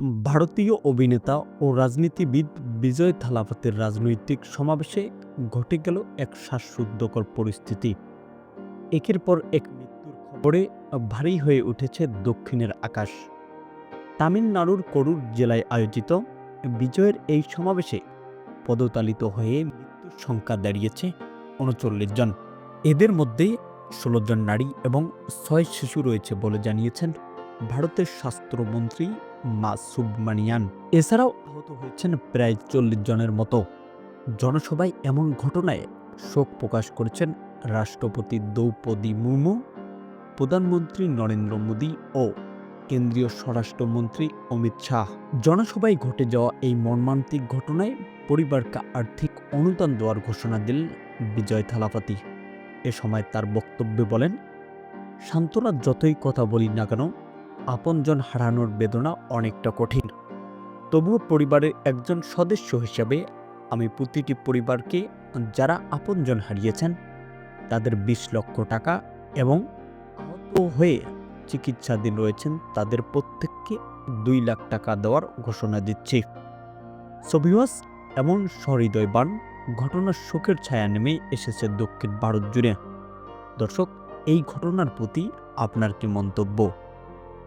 ভারতীয় অভিনেতা ও রাজনীতিবিদ বিজয় থালাপতির রাজনৈতিক সমাবেশে ঘটে গেল এক শ্বাসরুদ্ধকর পরিস্থিতি। একের পর এক মৃত্যুর খবরে ভারী হয়ে উঠেছে দক্ষিণের আকাশ। তামিলনাড়ুর করুর জেলায় আয়োজিত বিজয়ের এই সমাবেশে পদতালিত হয়ে মৃত্যুর সংখ্যা দাঁড়িয়েছে উনচল্লিশ জন। এদের মধ্যে ষোলো জন নারী এবং ছয় শিশু রয়েছে বলে জানিয়েছেন ভারতের স্বাস্থ্যমন্ত্রী মা সুব্রমানিয়ান এছাড়াও আহত হয়েছেন প্রায় চল্লিশ জনের মতো। জনসভায় এমন ঘটনায় শোক প্রকাশ করেছেন রাষ্ট্রপতি দ্রৌপদী মুর্মু, প্রধানমন্ত্রী নরেন্দ্র মোদী ও কেন্দ্রীয় স্বরাষ্ট্রমন্ত্রী অমিত শাহ। জনসভায় ঘটে যাওয়া এই মর্মান্তিক ঘটনায় পরিবারকে আর্থিক অনুদান দেওয়ার ঘোষণা দিলেন বিজয় থালাপাতি। এ সময় তার বক্তব্যে বলেন সান্ত্বনার যতই কথা বলি না কেন আপনজন হারানোর বেদনা অনেকটা কঠিন। তবুও পরিবারের একজন সদস্য হিসাবে আমি প্রতিটি পরিবারকে যারা আপনজন হারিয়েছেন, তাদের বিশ লক্ষ টাকা এবং আহত হয়ে চিকিৎসাধীন রয়েছেন, তাদের প্রত্যেককে দুই লাখ টাকা দেওয়ার ঘোষণা দিচ্ছি। সবিওয়াস এমন সহৃদয়বান ঘটনার শোকের ছায়া নেমে এসেছে দক্ষিণ ভারত জুড়ে। দর্শক, এই ঘটনার প্রতি আপনার কি মন্তব্য?